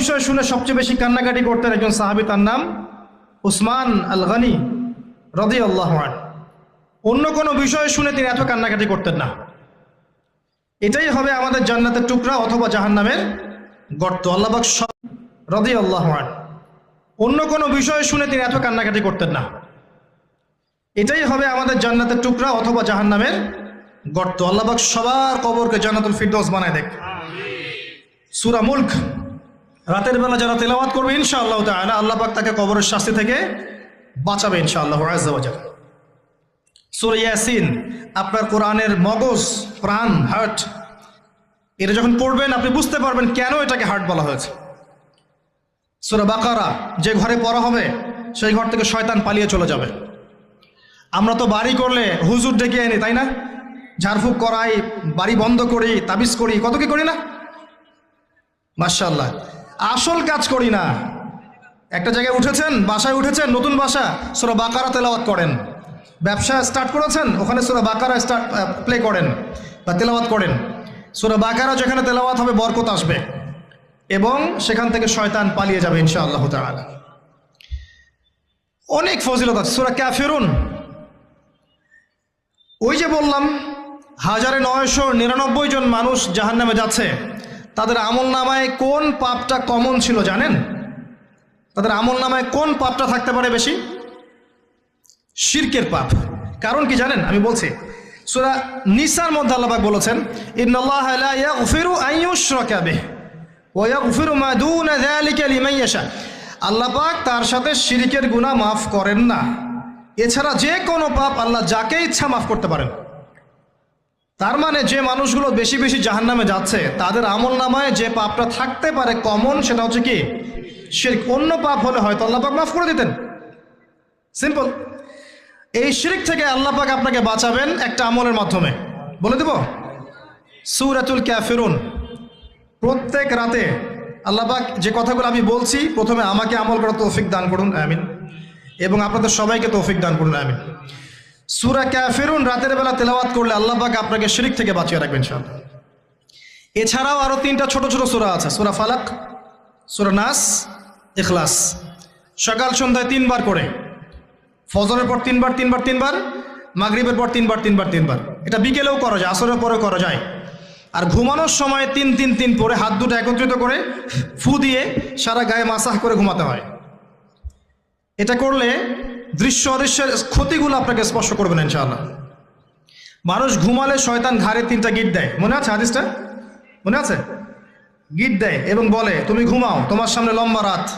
বিষয় শুনে সবচেয়ে বেশি কান্নাকাটি করতেন একজন সাহাবি তার নাম উসমান আল গানি রদি আল্লাহ অন্য কোনো বিষয় শুনে তিনি এত কান্নাকাটি করতেন না। এটাই হবে আমাদের জান্নাতের টুকরা অথবা জাহান্নামের গর্ত। আল্লাহবাক সব রদি আল্লাহ অন্য কোনো বিষয় শুনে তিনি এত কান্নাকাটি করতেন না। এটাই হবে আমাদের জান্নাতের টুকরা অথবা জাহান্নামের গর্ত। আল্লাহবাক সবার কবরকে জান্নাতুল ফিরদৌস বানায় দেখ। সুরা মুল্ক রাতের বেলা যারা তেলাওয়াত করবে, ইনশাআল্লাহ তাআলা আল্লাহ পাক তাকে কবরের শাস্তি থেকে বাঁচাবে, ইনশাআল্লাহ আজ্জা ওয়া ইয়াসিন, আপনার কোরআনের মগজ, প্রাণ হার্ট এটা যখন পড়বেন, আপনি বুঝতে পারবেন কেন এটাকে হার্ট বলা হয়েছে। সূরা বাকারা, যে ঘরে পড়া হবে, সেই ঘর থেকে শয়তান পালিয়ে চলে যাবে। আমরা তো বাড়ি করলে হুজুর ডেকে আনি, তাই না? ঝাড়ফুঁক করাই, বাড়ি বন্ধ করি, তাবিজ করি, কত কি করি না? মার্শাল্লাহ আসল কাজ করি না। একটা জায়গায় উঠেছেন, বাসায় উঠেছেন, নতুন বাসা, সোরা বাকারা তেলাওয়াত করেন। ব্যবসা স্টার্ট করেছেন, ওখানে সোরা বাকারা স্টার্ট প্লে করেন বা তেলাওয়াত করেন। সোরা বাকারা যেখানে তেলাওয়াত হবে, বরকত আসবে এবং সেখান থেকে শয়তান পালিয়ে যাবে ইনশাআল্লাহ তাআলা। অনেক ফজিলত আছে, সোরা ক্যাফেরুন ওই যে বললাম, হাজারে নয়শো নিরানব্বই জন মানুষ জাহান্নামে যাচ্ছে। তাদের আমল নামায় কোন পাপটা কমন ছিল জানেন? তাদের আমল নামায় কোন পাপটা থাকতে পারে বেশি? শিরকের পাপ। কারণ কি জানেন? আমি বলছি, সুরা নিসার মধ্যে আল্লাহবাক বলেছেন, ইন্নাল্লাহ লা ইয়াগফিরু আন ইউশরাকা বিহি ওয়া ইয়াগফিরু মা দুনা যালিকা লিমান ইয়াশা. আল্লাহ পাক তার সাথে শিরকের গুনাহ মাফ করেন না। এছাড়া যে কোনো পাপ আল্লাহ যাকে ইচ্ছা মাফ করতে পারেন। তার মানে যে মানুষগুলো বেশি বেশি জাহান্নামে যাচ্ছে, তাদের আমল নামায় যে পাপটা থাকতে পারে কমন, সেটা হচ্ছে কি? শিরক। অন্য পাপ হলে হয়তো আল্লাহ পাক মাফ করে দিতেন। সিম্পল এই শিরিক থেকে আল্লাহ পাক আপনাকে বাঁচাবেন একটা আমলের মাধ্যমে। বলে দেব? সুরাতুল ক্যাফিরুন প্রত্যেক রাতে আল্লাহ পাক যে কথাগুলো আমি বলছি, প্রথমে আমাকে আমল করার তৌফিক দান করুন, আমিন। এবং আপনাদের সবাইকে তৌফিক দান করুন, আমিন। সুরা ক্যাফেরুন রাতের বেলা তেলাওয়াত করলে আল্লাহ পাক আপনাকে শিরিক থেকে বাঁচিয়ে রাখবেন সব এছাড়াও আরও তিনটা ছোট ছোট সুরা আছে, সুরা ফালাক, সুরা নাস, ইখলাস। সকাল সন্ধ্যায় তিনবার করে। ফজরের পর তিনবার তিনবার তিনবার, মাগরিবের পর তিনবার তিনবার তিনবার। এটা বিকেলেও করা যায়, আসরের পরেও করা যায়। আর ঘুমানোর সময় তিন তিন তিন পরে হাত দুটো একত্রিত করে ফু দিয়ে সারা গায়ে মাসাহ করে ঘুমাতে হয়। এটা করলে দৃশ্য অদৃশ্যের ক্ষতিগুলো আপনাকে স্পর্শ করবেন ইনশাআল্লাহ। মানুষ ঘুমালে শয়তান ঘাড়ে তিনটা গিট দেয়। মনে আছে হাদিসটা? মনে আছে? গিট দেয় এবং বলে, তুমি ঘুমাও, তোমার সামনে লম্বা রাত।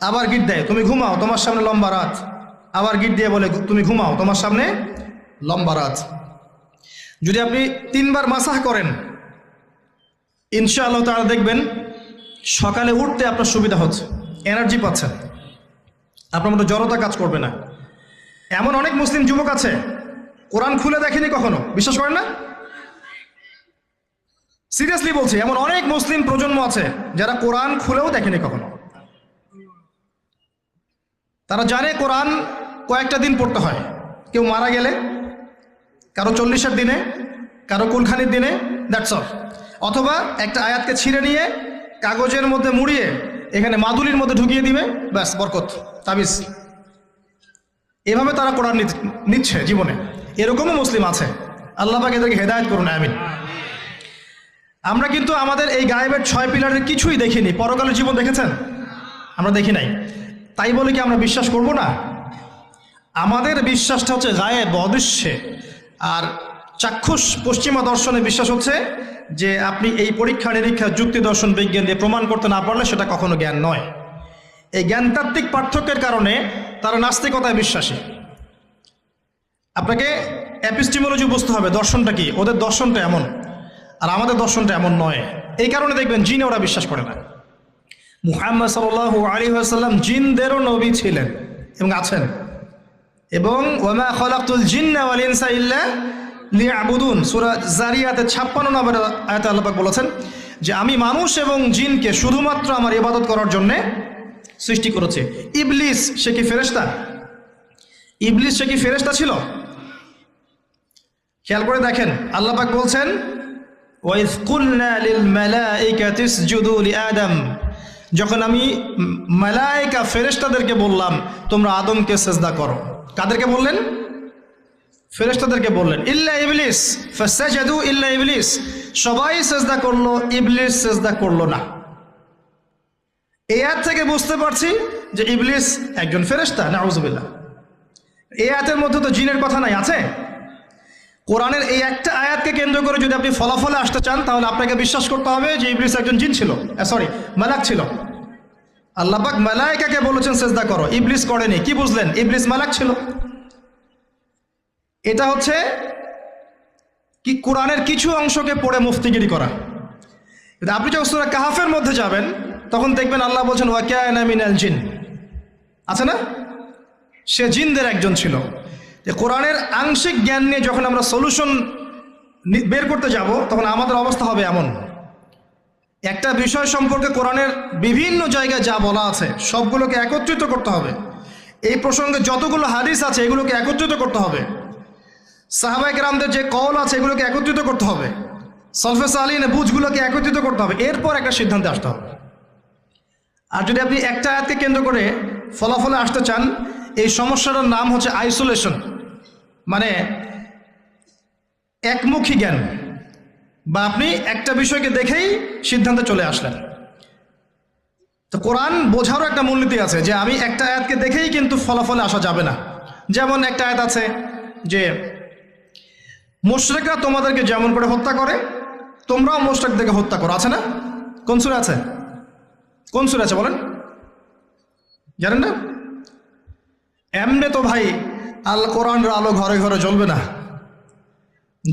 আবার গিট দেয়, তুমি ঘুমাও, তোমার সামনে লম্বা রাত। আবার গিট দিয়ে বলে, তুমি ঘুমাও, তোমার সামনে লম্বা রাত। যদি আপনি তিনবার মাসাহ করেন, ইনশাআল্লাহ তারা দেখবেন সকালে উঠতে আপনার সুবিধা হচ্ছে, এনার্জি পাচ্ছেন। আপনার মতো জড়তা কাজ করবে না। এমন অনেক মুসলিম যুবক আছে, কোরআন খুলে দেখেনি কখনো? বিশ্বাস করেন না? সিরিয়াসলি বলছি, এমন অনেক মুসলিম প্রজন্ম আছে যারা কোরআন খুলেও দেখেনি কখনো। তারা জানে কোরআন কয়েকটা দিন পড়তে হয়। কেউ মারা গেলে, কারও চল্লিশের দিনে, কারও কুলখানির দিনে দ্যাটস অল অথবা একটা আয়াতকে ছিঁড়ে নিয়ে কাগজের মধ্যে মুড়িয়ে এখানে মাদুলির মধ্যে ঢুকিয়ে দিবে, ব্যাস, বরকত, তাবিজ। এভাবে তারা কোরআন নিচ্ছে জীবনে। এরকমও মুসলিম আছে। আল্লাহ পাক এদেরকে হেদায়ত করুন, আমিন। আমরা কিন্তু আমাদের এই গায়েবের ছয় পিলারের কিছুই দেখিনি। পরকালের জীবন দেখেছেন? আমরা দেখি নাই। তাই বলে কি আমরা বিশ্বাস করব না? আমাদের বিশ্বাসটা হচ্ছে গায়েব, অদৃশ্যে। আর চাক্ষুষ পশ্চিমা দর্শনে বিশ্বাস হচ্ছে যে আপনি এই পরীক্ষা, নিরীক্ষা, যুক্তি, দর্শন, বিজ্ঞান দিয়ে প্রমাণ করতে না পারলে সেটা কখনো জ্ঞান নয়। এই জ্ঞানতাত্ত্বিক পার্থক্যের কারণে তারা নাস্তিকতায় বিশ্বাসী। আপনাকে অ্যাপিস্টিমোলজি বুঝতে হবে, দর্শনটা কি? ওদের দর্শনটা এমন। আর আমাদের দর্শনটা এমন নয়। এই কারণে দেখবেন জিনে ওরা বিশ্বাস করে না। মুহাম্মদ সাল আলী আসাল্লাম জিনদেরও নবী ছিলেন এবং আছেন। এবং ওমা খলাকুল জিন্না ওয়াল ইল্লা লিয়াবুদুন, সূরা জারিয়াতে 56 নম্বর আয়াতে আল্লাহ পাক বলেছেন যে আমি মানুষ এবং জিনকে শুধুমাত্র আমার ইবাদত করার জন্য সৃষ্টি করেছে। ইবলিস সে কি ফেরেশতা? ইবলিস সে কি ফেরেশতা ছিল? খেয়াল করে দেখেন, আল্লাহ পাক বলছেন যখন আমি মালায়িকা ফেরেশতাদেরকে বললাম, তোমরা আদমকে সেজদা করো। কাদেরকে বললেন? ফেরেশতাদেরকে বললেন, ইল্লা ইবলিস, ফাসাজাদু ইল্লা ইবলিস। সবাই সেজদা করল, ইবলিস সেজদা করল না। আয়াত থেকে বুঝতে পারছি যে ইবলিস একজন ফেরেশতা, নাউজুবিল্লাহ। এই আয়াতের মধ্যে তো জিনের কথা নাই, আছে? কোরআনের এই একটা আয়াতকে কেন্দ্র করে যদি আপনি ফলাফলে আসতে চান, তাহলে আপনাকে বিশ্বাস করতে হবে যে ইবলিস একজন জিন ছিল সরি, মালাক ছিল। আল্লাপাক মালাইকাকে বলেছেন, সেজদা করো। ইবলিস করেনি। কি বুঝলেন? ইবলিস মালাক ছিল। এটা হচ্ছে কি কোরআনের কিছু অংশকে পড়ে মুফতিগিরি করা। আপনি যখন সুরা কাহাফের মধ্যে যাবেন, তখন দেখবেন আল্লাহ বলছেন ওয়াকিয়া মিনাল জিন। আছে না? সে জিনদের একজন ছিল। যে কোরআনের আংশিক জ্ঞান নিয়ে যখন আমরা সলিউশন বের করতে যাব, তখন আমাদের অবস্থা হবে এমন। একটা বিষয় সম্পর্কে কোরআনের বিভিন্ন জায়গায় যা বলা আছে, সবগুলোকে একত্রিত করতে হবে। এই প্রসঙ্গে যতগুলো হাদিস আছে, এগুলোকে একত্রিত করতে হবে। সাহাবাইক রামদের যে কল আছে, এগুলোকে একত্রিত করতে হবে। সলফেস আলীন বুঝগুলোকে একত্রিত করতে হবে। এরপর একটা সিদ্ধান্তে আসতে হবে। আর যদি আপনি একটা আয়াতকে কেন্দ্র করে ফলাফলে আসতে চান, এই সমস্যাটার নাম হচ্ছে আইসোলেশন মানে একমুখী জ্ঞান। বা আপনি একটা বিষয়কে দেখেই সিদ্ধান্তে চলে আসলেন। তো কোরআন বোঝারও একটা মূলনীতি আছে যে, আমি একটা আয়াতকে দেখেই কিন্তু ফলাফলে আসা যাবে না। যেমন একটা আয়াত আছে যে মোশরেকরা তোমাদেরকে যেমন করে হত্যা করে, তোমরাও মোশরেকদেরকে হত্যা করো। আছে না? কোন সুরে আছে? কোন সুরে আছে বলেন? জানেন না? এমনে তো ভাই আল কোরআনের আলো ঘরে ঘরে জ্বলবে না।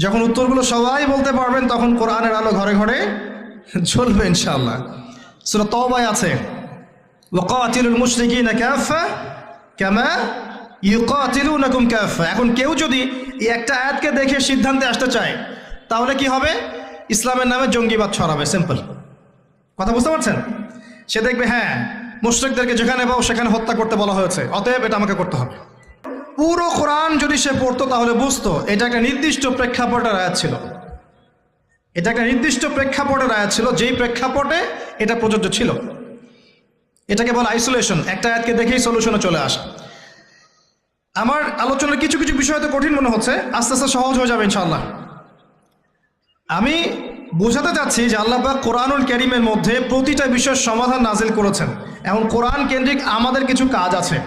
যখন উত্তরগুলো সবাই বলতে পারবেন, তখন কোরআনের আলো ঘরে ঘরে জ্বলবে ইনশাআল্লাহ। সুরা তওবায় আছে, ওয়াকাতিলুল মুশরিকিনা কাফা কামা ইউকাতিলুনাকুম কাফা। এখন কেউ যদি এই একটা আয়াতকে দেখে সিদ্ধান্তে আসতে চায়, তাহলে কি হবে? ইসলামের নামে জঙ্গিবাদ ছড়াবে, সিম্পল। কথা বুঝতে পারছেন? সে দেখবে হ্যাঁ মুশরিকদেরকে যেখানে পাও সেখানে হত্যা করতে বলা হয়েছে, অতএব এটা আমাকে করতে হবে। পুরো কোরআন যদি সে পড়তো, তাহলে বুঝতো, এটা একটা নির্দিষ্ট প্রেক্ষাপটের আয়াত ছিল। এটা একটা নির্দিষ্ট প্রেক্ষাপটের আয়াত ছিল, যেই প্রেক্ষাপটে এটা প্রযোজ্য ছিল। এটাকে বলে আইসোলেশন একটা আয়াতকে দেখেই সলিউশনে চলে আসা। আমার আলোচনার কিছু কিছু বিষয় তো কঠিন মনে হচ্ছে। আস্তে আস্তে সহজ হয়ে যাবে ইনশাল্লাহ আমি বোঝাতে চাচ্ছি যে আল্লাহবাক কোরআনুল ক্যারিমের মধ্যে প্রতিটা বিষয়ের সমাধান নাজিল করেছেন। এখন কোরআন কেন্দ্রিক আমাদের কিছু কাজ আছে।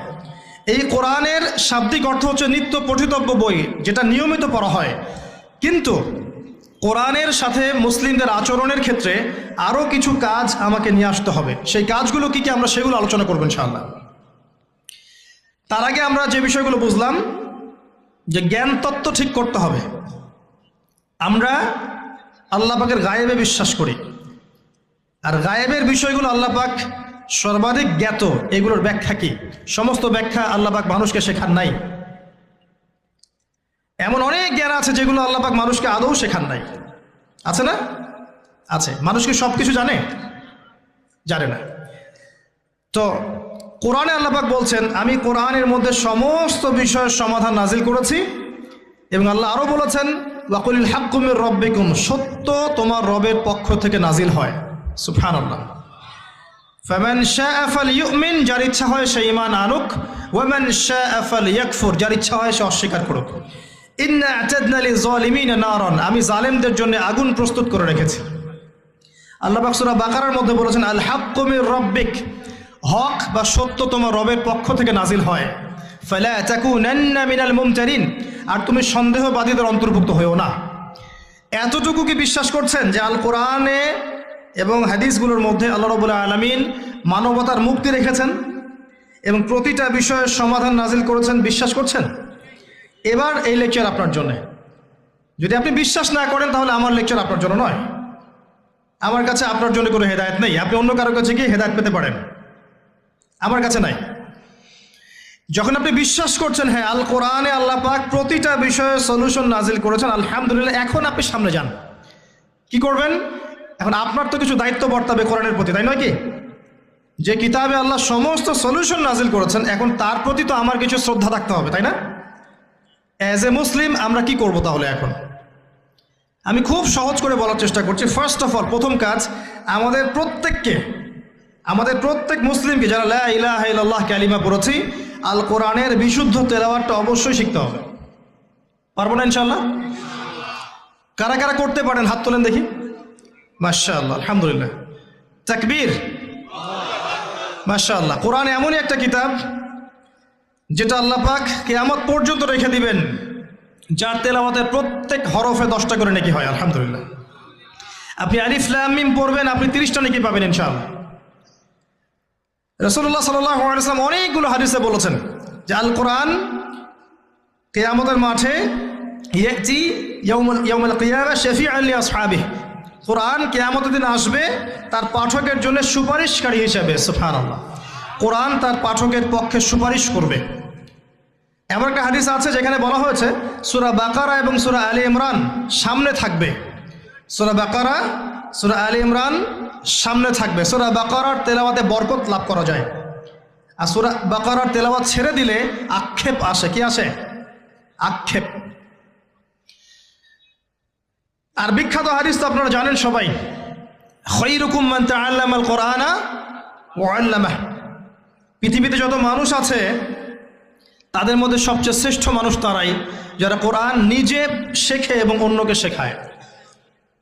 এই কোরআনের শাব্দিক অর্থ হচ্ছে নিত্য পঠিতব্য বই, যেটা নিয়মিত পড়া হয়। কিন্তু কোরআনের সাথে মুসলিমদের আচরণের ক্ষেত্রে আরও কিছু কাজ আমাকে নিয়ে আসতে হবে। সেই কাজগুলো কি কি আমরা সেগুলো আলোচনা করব ইনশাআল্লাহ। তার আগে আমরা যে বিষয়গুলো বুঝলাম, যে জ্ঞান তত্ত্ব ঠিক করতে হবে। আমরা আল্লাহ পাকের গায়েবে বিশ্বাস করি। আর গায়েবের বিষয়গুলো আল্লাহ পাক সর্বাধিক জ্ঞাত, এগুলোর ব্যাখ্যা কি? সমস্ত ব্যাখ্যা আল্লাহ পাক মানুষকে শেখান নাই। এমন অনেক জ্ঞান আছে যেগুলো আল্লাহ পাক মানুষকে আদৌ শেখান নাই। আছে না? আছে। মানুষ কি সব কিছু জানে? জানে না। তো কোরআনে আল্লাপাক বলছেন, আমি কোরআনের মধ্যে সমস্ত বিষয়ের সমাধান নাজিল করেছি। এবং আল্লাহ আরও বলেছেন ওয়াকুলিল হাক্কুমের রব্বিকুম সত্য তোমার রবের পক্ষ থেকে নাজিল হয়। সুফান আল্লাহ ফ্যামান শাহ আফাল ইউমিন যার ইচ্ছা হয় সে ইমান আনুক। ওয়ামান শাহ আফাল ইয়াকফুর যার ইচ্ছা হয় সে অস্বীকার করুক। ইন্না আতাদনালি জলিমিন নারন, আমি জালেমদের জন্য আগুন প্রস্তুত করে রেখেছি। আল্লাহ বাকসুরা বাকারার মধ্যে বলেছেন, আল হাক্কুমির রব্বিক হক বা সত্য তোমার রবের পক্ষ থেকে নাজিল হয়। ফেলা চাকু নান্না মিনাল মুমতারিন, আর তুমি সন্দেহবাদীদের অন্তর্ভুক্ত হয়েও না। এতটুকু কি বিশ্বাস করছেন যে আল কোরআনে এবং হাদিসগুলোর মধ্যে আল্লাহ রবুল্লাহ আলমিন মানবতার মুক্তি রেখেছেন এবং প্রতিটা বিষয়ের সমাধান নাজিল করেছেন বিশ্বাস করছেন? এবার এই লেকচার আপনার জন্য। যদি আপনি বিশ্বাস না করেন, তাহলে আমার লেকচার আপনার জন্য নয়। আমার কাছে আপনার জন্য কোনো হেদায়ত নেই। আপনি অন্য কারোর কাছে গিয়ে হেদায়ত পেতে পারেন। আমার কাছে নাই। যখন আপনি বিশ্বাস করছেন হ্যাঁ আল কোরআনে আল্লাহ পাক প্রতিটা বিষয়ে সলিউশন নাজিল করেছেন, আলহামদুলিল্লাহ, এখন আপনি সামনে যান। কি করবেন? এখন আপনার তো কিছু দায়িত্ব বর্তাবে কোরআনের প্রতি, তাই নয় কি? যে কিতাবে আল্লাহ সমস্ত সলিউশন নাজিল করেছেন, এখন তার প্রতি তো আমার কিছু শ্রদ্ধা থাকতে হবে, তাই না? অ্যাজ এ মুসলিম আমরা কি করব তাহলে এখন? আমি খুব সহজ করে বলার চেষ্টা করছি। ফার্স্ট অফ অল প্রথম কাজ, আমাদের প্রত্যেককে আমাদের প্রত্যেক মুসলিমকে যারা লা ইলাহা ইল্লাল্লাহ কালিমা পড়েছি, আল কোরআনের বিশুদ্ধ তেলাওয়ারটা অবশ্যই শিখতে হবে। পারব না ইনশাল্লাহ কারা কারা করতে পারেন? হাত তোলেন দেখি। মাশাআল্লাহ, আলহামদুলিল্লাহ। তাকবীর? মাশাআল্লাহ, কোরআন এমনই একটা কিতাব, যেটা আল্লাহ পাক কেয়ামত পর্যন্ত রেখে দিবেন, যার তেলাওয়াতের প্রত্যেক হরফে দশটা করে নাকি হয়, আলহামদুলিল্লাহ। আপনি আলিফ পড়বেন, আপনি তিরিশটা নাকি পাবেন ইনশাআল্লাহ। রসুল্লাহ সাল্লাম অনেকগুলো হাদিসে বলেছেন যে আল কোরআন কেয়ামতের মাঠে ইয়েটি ইয়ৌমুল শেফি আলী আসহাবি কোরআন কেয়ামতের দিন আসবে, তার পাঠকের জন্য সুপারিশকারী হিসেবে সুফান আল্লাহ কোরআন তার পাঠকের পক্ষে সুপারিশ করবে। এমন একটা হাদিস আছে যেখানে বলা হয়েছে, সুরা বাকারা এবং সুরা আলী ইমরান সামনে থাকবে। সুরা বাকারা, সুরা আলী ইমরান সামনে থাকবে। সুরা বাকারার তেলাওয়াতে বরকত লাভ করা যায়। আর সুরা বাকারার তেলাওয়াত ছেড়ে দিলে আক্ষেপ আসে। কি আসে? আক্ষেপ। আর বিখ্যাত হাদিস তো আপনারা জানেন সবাই। খৈরুকুম মান তাআল্লামা আল কোরআনা আল্লামাহ। পৃথিবীতে যত মানুষ আছে, তাদের মধ্যে সবচেয়ে শ্রেষ্ঠ মানুষ তারাই, যারা কোরআন নিজে শেখে এবং অন্যকে শেখায়।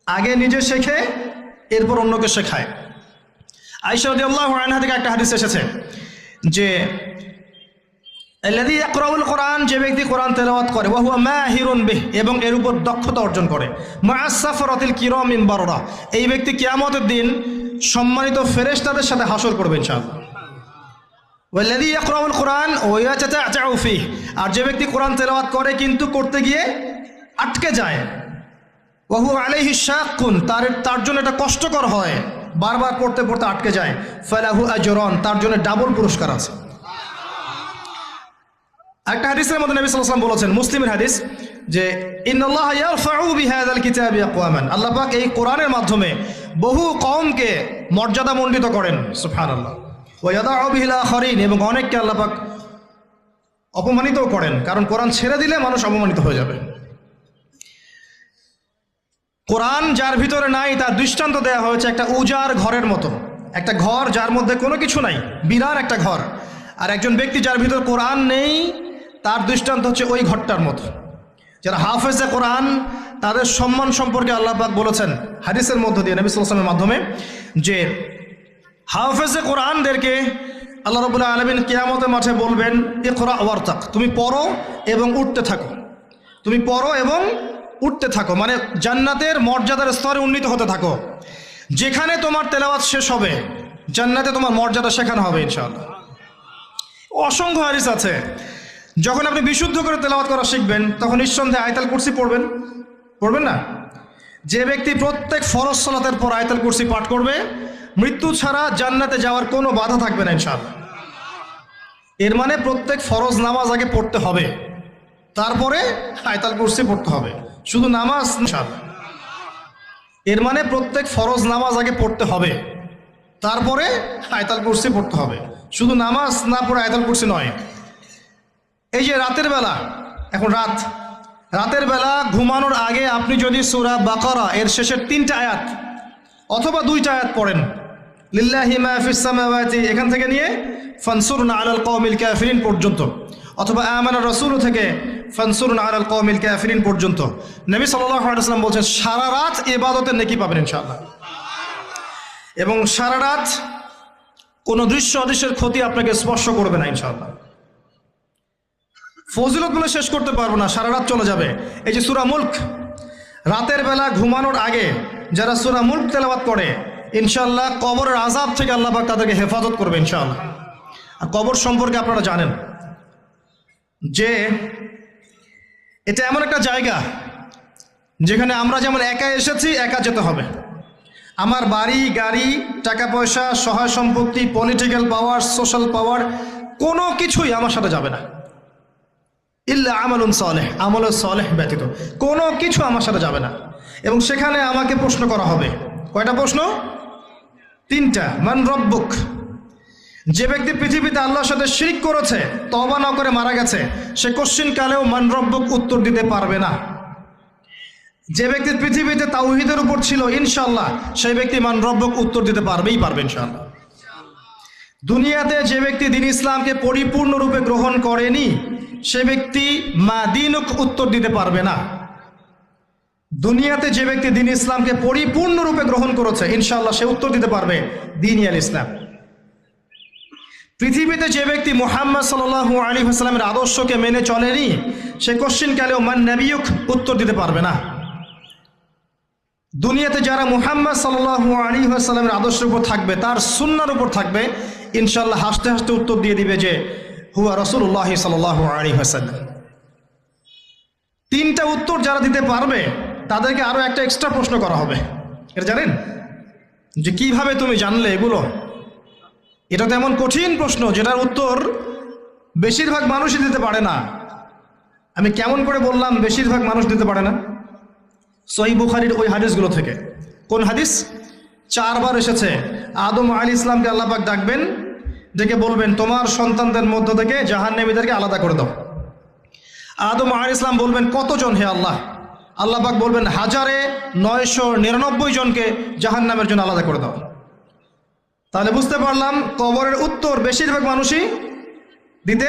আগে নিজে শেখে এরপর অন্যকে শেখায়। আইসারদি আল্লাহ আনহা থেকে একটা হাদিস এসেছে যে কোরআন যে ব্যক্তি কোরআন তেলাওয়াত করে মাহিরুন বিহ এবং এর উপর দক্ষতা অর্জন করে বাররা এই ব্যক্তি কিয়ামতের দিন সম্মানিত ফেরেশতাদের সাথে হাসর করবে ইনশাআল্লাহ। ইয়াকরাউল কোরআন ওয়া ফিহ আর যে ব্যক্তি কোরআন তেলাওয়াত করে কিন্তু করতে গিয়ে আটকে যায়। ওয়াহু আলাইহি শাকুন তার তার জন্য এটা কষ্টকর হয়। বারবার পড়তে পড়তে আটকে যায়। ফালাহু আজরন, তার জন্য ডাবল পুরস্কার আছে। একটা হাদিসের মধ্যে নবী ওয়াসাল্লাম বলেছেন, মুসলিমের হাদিস, যে আকওয়ামান। আল্লাহ পাক এই কোরআনের মাধ্যমে বহু কওমকে মর্যাদা মণ্ডিত করেন, সুবহানাল্লাহ। ওয়া ইয়াদাউ বিহিল আখারিন, এবং অনেককে আল্লাহ পাক অপমানিতও করেন, কারণ কোরআন ছেড়ে দিলে মানুষ অপমানিত হয়ে যাবে। কোরআন যার ভিতরে নাই, তার দৃষ্টান্ত দেওয়া হয়েছে একটা উজার ঘরের মতো। একটা ঘর যার মধ্যে কোনো কিছু নাই, বিরাট একটা ঘর। আর একজন ব্যক্তি যার ভিতর কোরআন নেই, তার দৃষ্টান্ত হচ্ছে ওই ঘরটার মতো। যারা হাফেজে কোরআন, তাদের সম্মান সম্পর্কে আল্লাহ পাক বলেছেন হাদিসের মধ্য দিয়ে নবী সাল্লামের মাধ্যমে, যে হাফেজে কোরআনদেরকে আল্লাহ রবুল্লাহ আলমিন কেয়ামতের মাঠে বলবেন এ কোরআ ওয়ার্তাক তুমি পড়ো এবং উঠতে থাকো। তুমি পড়ো এবং উঠতে থাকো মানে জান্নাতের মর্যাদার স্তরে উন্নীত হতে থাকো। যেখানে তোমার তেলাওয়াত শেষ হবে, জান্নাতে তোমার মর্যাদা শেখানো হবে, ইনশাআল্লাহ। অসংখ্য হারিস আছে। যখন আপনি বিশুদ্ধ করে তেলাওয়াত করা শিখবেন, তখন নিঃসন্দেহে আয়তাল কুরসি পড়বেন। পড়বেন না? যে ব্যক্তি প্রত্যেক ফরজ সলাতের পর আয়তাল কুরসি পাঠ করবে, মৃত্যু ছাড়া জান্নাতে যাওয়ার কোনো বাধা থাকবে না, ইনশাআল্লাহ। এর মানে প্রত্যেক ফরজ নামাজ আগে পড়তে হবে। তারপরে আয়তাল কুরসি পড়তে হবে। শুধু নামাজ এর মানে প্রত্যেক ফরজ নামাজ আগে পড়তে হবে। তারপরে আয়তাল কুরসি পড়তে হবে। শুধু নামাজ না পড়ে আয়তাল কুরসি নয়। এই যে রাতের বেলা, এখন রাত। রাতের বেলা ঘুমানোর আগে আপনি যদি সুরা বাকারা, এর শেষের তিনটা আয়াত অথবা দুইটা আয়াত পড়েন, লিল্লাহি মা ফিস এখান থেকে নিয়ে ফনসুর ফানসুরনা আলাল কওমিল কাফিরিন পর্যন্ত, অথবা আমানা রাসূল থেকে ফানসুরনা আলাল কওমিল কাফিরিন পর্যন্ত। নবী ওয়াসাল্লাম বলছেন, সারা রাত ইবাদতের নেকি পাবেন ইনশাআল্লাহ। এবং সারা রাত কোনো দৃশ্য অদৃশ্যের ক্ষতি আপনাকে স্পর্শ করবে না ইনশাআল্লাহ। ফজিলত বলে শেষ করতে পারব না, সারা রাত চলে যাবে। এই যে সুরা মুল্ক, রাতের বেলা ঘুমানোর আগে যারা সুরা মুল্ক তেলাবাত করে ইনশাল্লাহ কবরের আজাব থেকে আল্লাহ পাক তাদেরকে হেফাজত করবে ইনশাআল্লাহ। আর কবর সম্পর্কে আপনারা জানেন যে এটা এমন একটা জায়গা যেখানে আমরা যেমন একা এসেছি, একা যেতে হবে। আমার বাড়ি, গাড়ি টাকা পয়সা সহায় সম্পত্তি পলিটিক্যাল পাওয়ার সোশ্যাল পাওয়ার কোনো কিছুই আমার সাথে যাবে না। ইল্লা আমলুন সলেহ আমল সলেহ ব্যতীত। কোনো কিছু আমার সাথে যাবে না। এবং সেখানে আমাকে প্রশ্ন করা হবে। কয়টা প্রশ্ন? তিনটা। মান রব্বুক? যে ব্যক্তি পৃথিবীতে আল্লাহর সাথে শিরিক করেছে তবা না করে মারা গেছে, সে কোশ্চিন কালেও মান রব্বুক উত্তর দিতে পারবে না। যে ব্যক্তি পৃথিবীতে তাওহিদের উপর ছিল ইনশাল্লাহ সেই ব্যক্তি মান রব্বক উত্তর দিতে পারবেই পারবে ইনশাল্লাহ দুনিয়াতে যে ব্যক্তি দিন ইসলামকে পরিপূর্ণরূপে গ্রহণ করেনি, সে ব্যক্তি মা দিনুক উত্তর দিতে পারবে না। দুনিয়াতে যে ব্যক্তি দিন ইসলামকে পরিপূর্ণরূপে গ্রহণ করেছে, ইনশাআল্লাহ, সে উত্তর দিতে পারবে দিন ইসলাম পৃথিবীতে যে ব্যক্তি মোহাম্মদ সাল আলী হাসলামের আদর্শকে মেনে চলেনি, সে কোশ্চিন কালেও মান নবিয়ুক উত্তর দিতে পারবে না। দুনিয়াতে যারা মুহাম্মদ সাল্লাহ আলী সাল্লামের আদর্শের উপর থাকবে, তার সুন্নার উপর থাকবে ইনশাল্লাহ হাসতে হাসতে উত্তর দিয়ে দিবে যে, হুয়া রসুল্লাহ সাল্লাহ আলী হাসাল্লাম তিনটা উত্তর যারা দিতে পারবে, তাদেরকে আরও একটা এক্সট্রা প্রশ্ন করা হবে। এটা জানেন? যে কীভাবে তুমি জানলে এগুলো? এটা এমন কঠিন প্রশ্ন যেটার উত্তর বেশিরভাগ মানুষই দিতে পারে না। আমি কেমন করে বললাম, বেশিরভাগ মানুষ দিতে পারে না? সহি বুখারির ওই হাদিসগুলো থেকে। কোন হাদিস? চারবার এসেছে। আদম আলী ইসলামকে আল্লাপাক ডাকবেন, ডেকে বলবেন, তোমার সন্তানদের মধ্য থেকে জাহান নেমীদেরকে আলাদা করে দাও। আদম আলী ইসলাম বলবেন, কতজন হে আল্লাহ? আল্লাপাক বলবেন, হাজারে নয়শো নিরানব্বই জনকে জাহান নামের জন্য আলাদা করে দাও। তাহলে বুঝতে পারলাম কবরের উত্তর বেশিরভাগ মানুষই দিতে